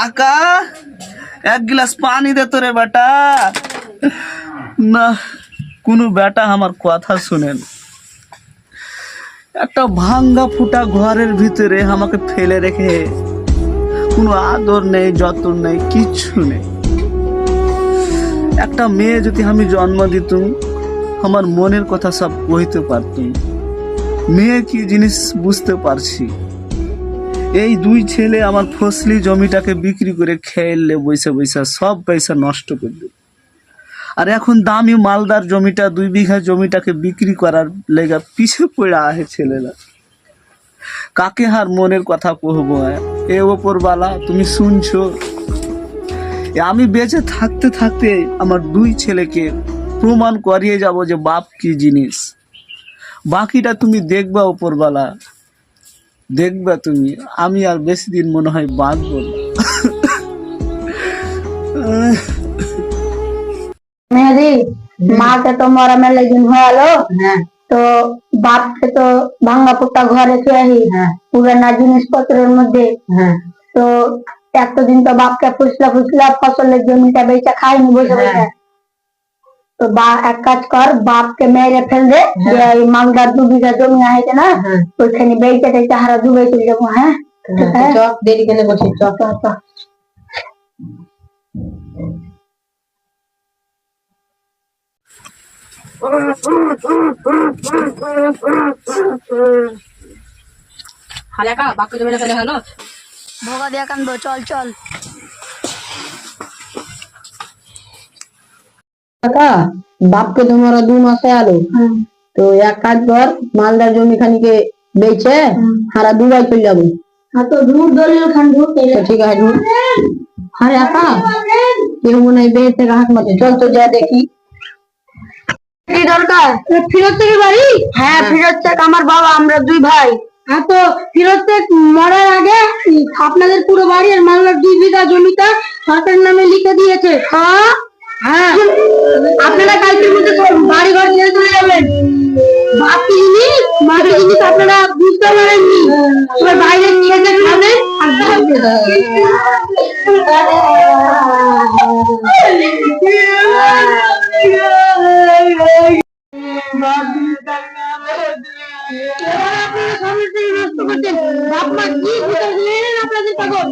কাকা এক গ্লাস পানি দে তোরে বেটা। না, কোনো বেটা আমার কথা শুনেন। একটা ভাঙ্গা ফুটা ঘরের ভিতরে আমাকে ফেলে রেখে কোনো আদর নেই, যত্ন নেই, কিচ্ছু নেই। একটা মেয়ে যদি আমি জন্ম দিতুম, আমার মনের কথা সব কইতে পারতুম। মেয়ে কি জিনিস বুঝতে পারছি? এই দুই ছেলে আমার ফসলি জমিটাকে বিক্রি করে খেললে বৈশা বৈশা সব পয়সা নষ্ট করল আর এখন দামি মালদার জমিটা, দুই বিঘা জমিটাকে বিক্রি করার লেগা পিছে পড়ে আহে ছেলেরা। কাকে হার মনের কথা কহবো এ ওপরবালা তুমি শুনছো? আমি বেঁচে থাকতে থাকতে আমার দুই ছেলেকে প্রমাণ করিয়ে যাব যে বাপ কি জিনিস। বাকিটা তুমি দেখবা ওপরবালা দেখবা তুমি আমি আর বেশি দিন মনে হয় বাঁচবো না। মেহেদি মাকে তো মরা মেলে দিন হয়ে। গেলো তো বাপকে তো ভাঙ্গা পুট্টা ঘরে খেয়ে পুরানা জিনিসপত্রের মধ্যে? তো এতদিন তো বাপকে ফুসলা ফুসলা ফসলের জমিটা বেচা খাইনি বসে বসে। তো বা এক কাজ কর বাপকে মেরে ফেল দে এই মালদার দু বিঘা জমি আছে না ওইখানে বেচে টেচে হারা ডুবে চলে যাব হ্যাঁ? আছে? চক দেরি কেন করছিস চক তো, তো। হাজাকা বাক্য জমি ফেলে হলো। ভোগা দিয়া কান্দো চল চল। কাকা বাপকে তোমার দু মাসে আলো। তো এক কাজ কর মালদার জমি খানিকে বেচে হারা দুবাই চলে যাব। হ্যাঁ ঠিক আছে। আরে একা কেউ মনে হয় বেশ থেকে হাত মারছে চল তো যা দেখি। কি দরকার? থেকে বাড়ি? হ্যাঁ ফিরোজ শেখ আমার বাবা আমরা দুই ভাই। হ্যাঁ তো ফিরোজ শেখ মরার আগে আপনাদের পুরো বাড়ি আর মালদার দুই বিঘা জমিটা সরকারের নামে লিখে দিয়েছে। হ্যাঁ। হ্যাঁ। আপনারা কালকের মধ্যে বাড়ি ঘর ছেড়ে চলে যাবেন। বাকি জিনিস বাকি জিনিস আপনারা বুঝতে পারেননি। এবার বাইরে খেতে খাবেন আর আপনাদের পাগল